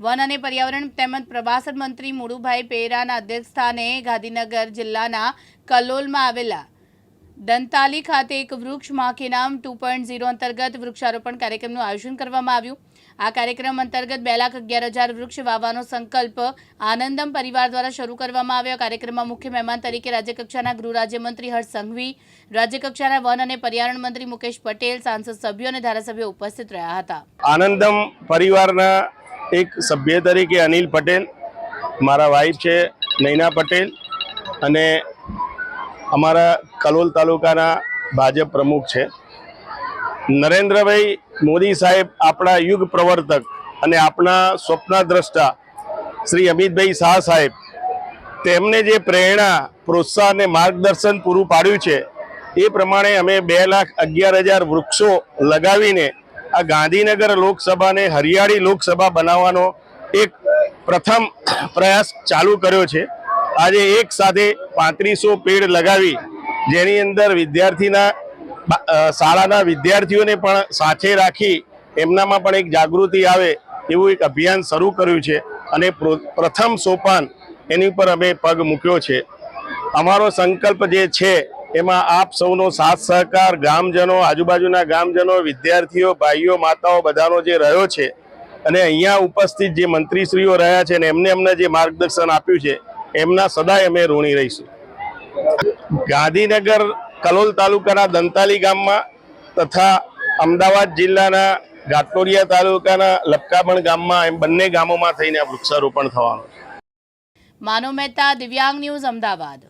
One અને પર્યાવરણ તેમજ પ્રવાસન મંત્રી મુળુભાઈ પેરાના અધ્યક્ષસ્થાને ગાંધીનગર જિલ્લાના કલોલમાં આવેલા દંતાલી ખાતે એક વૃક્ષ માખી નામ ટુ પોઈન્ટ ઝીરો અંતર્ગત વૃક્ષારોપણ કાર્યક્રમનું આયોજન કરવામાં આવ્યું. આ કાર્યક્રમ અંતર્ગત બે લાખ અગિયાર હજાર વૃક્ષ વાવવાનો સંકલ્પ આનંદમ પરિવાર દ્વારા શરૂ કરવામાં આવ્યો. કાર્યક્રમમાં મુખ્ય મહેમાન તરીકે રાજ્યકક્ષાના ગૃહ રાજ્યમંત્રી હર્ષ સંઘવી, રાજ્યકક્ષાના વન અને પર્યાવરણ મંત્રી મુકેશ પટેલ, સાંસદ સભ્યો અને ધારાસભ્યો ઉપસ્થિત રહ્યા હતા. આનંદમ પરિવારના એક સભ્ય તરીકે અનિલ પટેલ, મારા વાઈફ છે નૈના પટેલ અને અમારા કલોલ તાલુકાના ભાજપ પ્રમુખ છે. નરેન્દ્રભાઈ મોદી સાહેબ આપણા યુગ પ્રવર્તક અને આપણા સ્વપ્નદ્રષ્ટા શ્રી અમિતભાઈ શાહ સાહેબ, તેમને જે પ્રેરણા પ્રોત્સાહન અને માર્ગદર્શન પૂરું પાડ્યું છે, એ પ્રમાણે અમે બે લાખ અગિયાર હજાર વૃક્ષો લગાવીને આ ગાંધીનગર લોકસભાને હરિયાળી લોકસભા બનાવવાનો એક પ્રથમ પ્રયાસ ચાલુ કર્યો છે. આજે એક સાથે પાંત્રીસો પેડ લગાવી જેની અંદર વિદ્યાર્થીના શાળાના વિદ્યાર્થીઓને પણ સાથે રાખી એમનામાં પણ એક જાગૃતિ આવે એવું એક અભિયાન શરૂ કર્યું છે અને પ્રો- પ્રથમ સોપાન એની ઉપર અમે પગ મૂક્યો છે. અમારો સંકલ્પ જે છે એમાં આપ સૌનો સાથ સહકાર, ગામજનો, આજુબાજુના ગામજનો, વિદ્યાર્થીઓ, ભાઈઓ, માતાઓ બધાનો જે રહ્યો છે અને અહીંયા ઉપસ્થિત જે મંત્રીશ્રીઓ રહ્યા છે અને એમને અમને જે માર્ગદર્શન આપ્યું છે, એમના સદાય અમે ઋણી રહીશું. ગાંધીનગર કલોલ તાલુકાના દંતાલી ગામમાં તથા અમદાવાદ જિલ્લાના ઘાટલોડિયા તાલુકાના લપકાબણ ગામમાં એમ બંને ગામોમાં થઈને વૃક્ષારોપણ થવાનું માનવ મહેતા, દિવ્યાંગ ન્યૂઝ, અમદાવાદ.